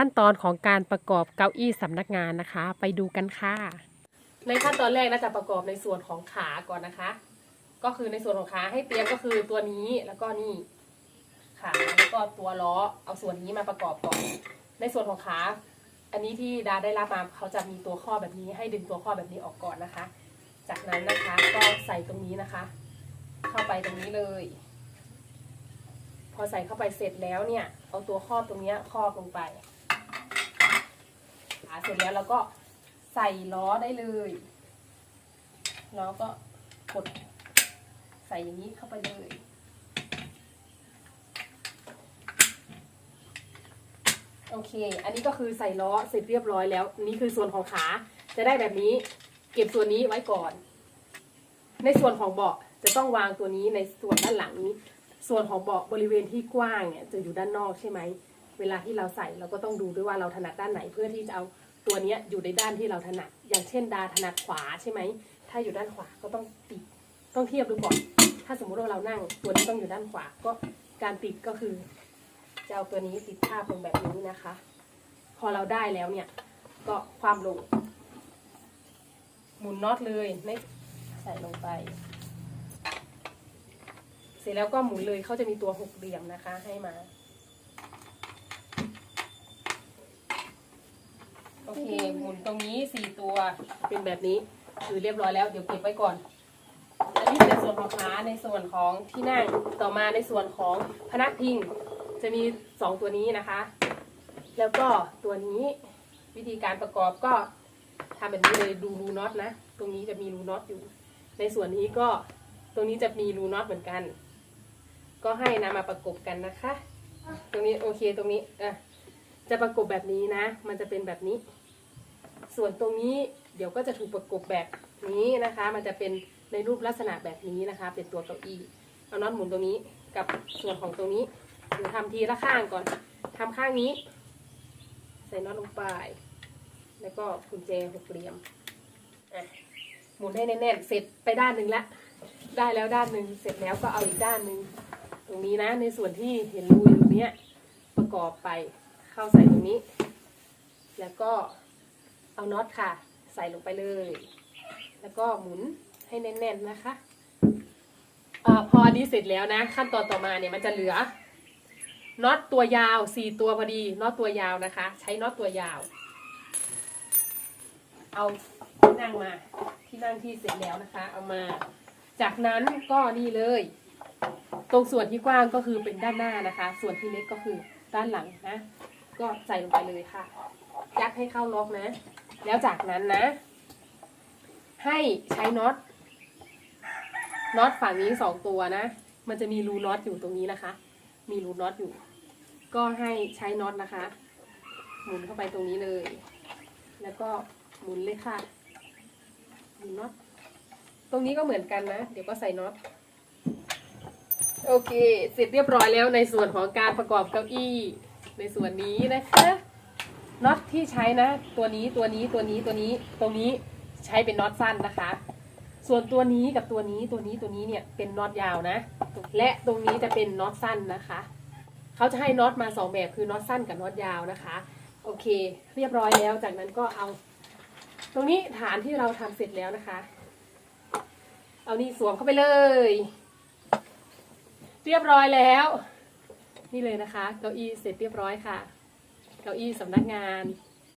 ขั้นตอนของการประกอบเก้าอี้สำนักงานนะคะ ไปดูกันค่ะ ในขั้นตอนแรกนะจะประกอบในส่วนของขาก่อนนะคะ ก็คือในส่วนของขาให้เตรียมก็คือตัวนี้แล้วก็นี่ขาแล้วก็ตัวล้อเอาส่วนนี้มาประกอบก่อน ในส่วนของขาอันนี้ที่ดาได้รับมาเขาจะมีตัวข้อแบบนี้ให้ดึงตัวข้อแบบนี้ออกก่อนนะคะ จากนั้นนะคะก็ใส่ตรงนี้นะคะ เข้าไปตรงนี้เลย พอใส่เข้าไปเสร็จแล้วเนี่ย เอาตัวครอบตรงเนี้ยครอบลงไป อ่าเสร็จแล้วเราก็ใส่ล้อได้เลยล้อก็กดใส่อย่างนี้เข้าไปเลยโอเค อันนี้ก็คือใส่ล้อเสร็จเรียบร้อยแล้ว นี่คือส่วนของขา จะได้แบบนี้ เก็บส่วนนี้ไว้ก่อน ในส่วนของเบาะจะต้องวางตัวนี้ในส่วนด้านหลังนี้ ส่วนของเบาะบริเวณที่กว้างเนี่ยจะอยู่ด้านนอกใช่ไหม เวลาที่เราใส่เราก็ต้องดูด้วยว่าเราถนัดด้านไหนเพื่อที่จะเอาตัวเนี้ยอยู่ในด้านที่เราถนัด อย่างเช่นดาถนัดขวาใช่ไหม ถ้าอยู่ด้านขวาก็ต้องติด ต้องเทียบดูก่อน ถ้าสมมุติว่าเรานั่ง ตัวนี้ต้องอยู่ด้านขวา ก็การติดก็คือจะเอาตัวนี้ติดภาพลงแบบนี้นะคะ พอเราได้แล้วเนี่ย ก็ความลง หมุนน็อตเลยไม่ใส่ลงไป เสร็จแล้วก็หมุนเลยเขาจะมีตัวหกเหลี่ยมนะคะให้มา โอเคหมุนตรงนี้สี่ตัวเป็นแบบนี้คือเรียบร้อยแล้วเดี๋ยวเก็บไว้ก่อน อันนี้เป็นส่วนของขาในส่วนของที่นั่งต่อมาในส่วนของพนักพิงจะมีสองตัวนี้นะคะ แล้วก็ตัวนี้วิธีการประกอบก็ทำแบบนี้เลยดูรูน็อตนะ ตรงนี้จะมีรูน็อตอยู่ ในส่วนนี้ก็ตรงนี้จะมีรูน็อตเหมือนกัน ก็ให้นำมาประกบกันนะคะ ตรงนี้โอเคตรงนี้อะ จะประกบแบบนี้นะ มันจะเป็นแบบนี้ ส่วนตรงนี้เดี๋ยวก็จะถูกประกบแบบนี้นะคะ มันจะเป็นในรูปลักษณะแบบนี้นะคะ เป็นตัวเก้าอี้เอาน็อตหมุนตรงนี้กับส่วนของตรงนี้หรือทำทีละข้างก่อนทำข้างนี้ ใส่น็อตลงไป แล้วก็กุญแจหกเหลี่ยมหมุนให้แน่นๆเสร็จไปด้านหนึ่งละได้แล้วด้านหนึ่งเสร็จแล้วก็เอาอีกด้านหนึ่งตรงนี้นะในส่วนที่เห็นรูอยู่เนี้ยประกอบไป เข้าใส่ตรงนี้ แล้วก็เอาน็อตค่ะ ใส่ลงไปเลย แล้วก็หมุนให้แน่นๆนะคะอพออันนี้เสร็จแล้วนะ ขั้นตอนต่อมาเนี่ยมันจะเหลือน็อตตัวยาวสี่ตัวพอดีน็อตตัวยาวนะคะ ใช้น็อตตัวยาว เอาที่นั่งมาที่นั่งที่เสร็จแล้วนะคะ เอามา จากนั้นก็นี่เลย ตรงส่วนที่กว้างก็คือเป็นด้านหน้านะคะ ส่วนที่เล็กก็คือด้านหลังนะ ก็ใส่ลงไปเลยค่ะ ยัดให้เข้าล็อกนะ แล้วจากนั้นนะ ให้ใช้น็อต น็อตฝั่งนี้สองตัวนะ มันจะมีรูน็อตอยู่ตรงนี้นะคะ มีรูน็อตอยู่ ก็ให้ใช้น็อตนะคะ หมุนเข้าไปตรงนี้เลย แล้วก็หมุนเลยค่ะ หมุนน็อต ตรงนี้ก็เหมือนกันนะ เดี๋ยวก็ใส่น็อตโอเค เสร็จเรียบร้อยแล้วในส่วนของการประกอบเก้าอี้ ในส่วนนี้นะคะน็อตที่ใช้นะ ตัวนี้ตัวนี้ตัวนี้ตัวนี้ตรงนี้ใช้เป็นน็อตสั้นนะคะ ส่วนตัวนี้กับตัวนี้ตัวนี้ตัวนี้เนี่ยเป็นน็อตยาวนะ และตรงนี้จะเป็นน็อตสั้นนะคะเขาจะให้น็อตมาสองแบบคือน็อตสั้นกับน็อตยาวนะคะ โอเค เรียบร้อยแล้วจากนั้นก็เอา ตรงนี้ฐานที่เราทำเสร็จแล้วนะคะ เอานี่สวมเข้าไปเลย เรียบร้อยแล้ว นี่เลยนะคะ เก้าอี้เสร็จเรียบร้อยค่ะ เก้าอี้สำนักงาน